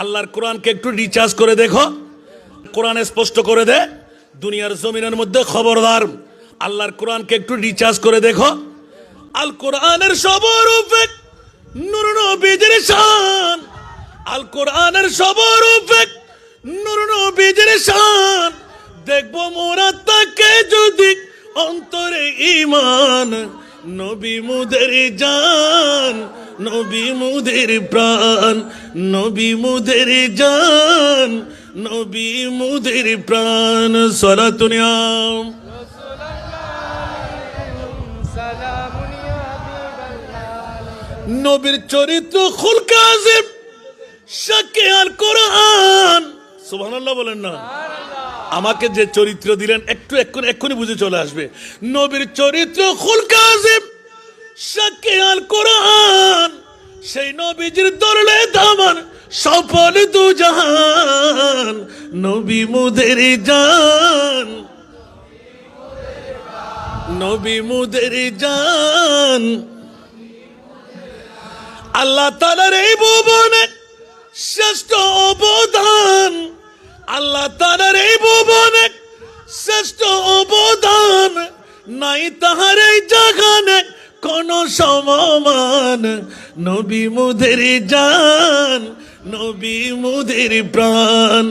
আল্লাহর কোরআনকে একটু রিচার্জ করে দেখো। কোরআনে স্পষ্ট করে দে। দুনিয়ার জমিনের মধ্যে খবরদার। আল্লাহর কোরআনকে একটু রিচার্জ করে দেখো। আল কোরআনের সবরূপে নূর নবীদের শান। আল কোরআনের সবরূপে নূর নবীদের শান। দেখব মোরা তাকে যদি নবী মুদের জান, নবী মুদের প্রাণ, নবী মুদের জান, নবী মুদের প্রাণ। সরাতুনিয়াম নবীর চরিত্র খুলকাজিব শাকে আর কোরআন। সুবহানাল্লাহ বলেন না। আমাকে যে চরিত্র দিলেন, একটু এক্ষুনি এক্ষুনি বুঝে চলে আসবে। নবীর চরিত্র কোরআন, সেই নবীজির দরলে দামান, সফল দু জাহান নবী মুদের জান। নবী মুদের জান। আল্লাহ তালার এই ভুবনে শ্রেষ্ঠ অবদান নাই তাহার এই জাগানে কোন সমমান। নবী মুদের জান, নবী মুদের প্রাণ।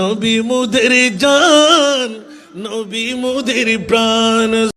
নবী মুদের জান, নবী মুদের প্রাণ।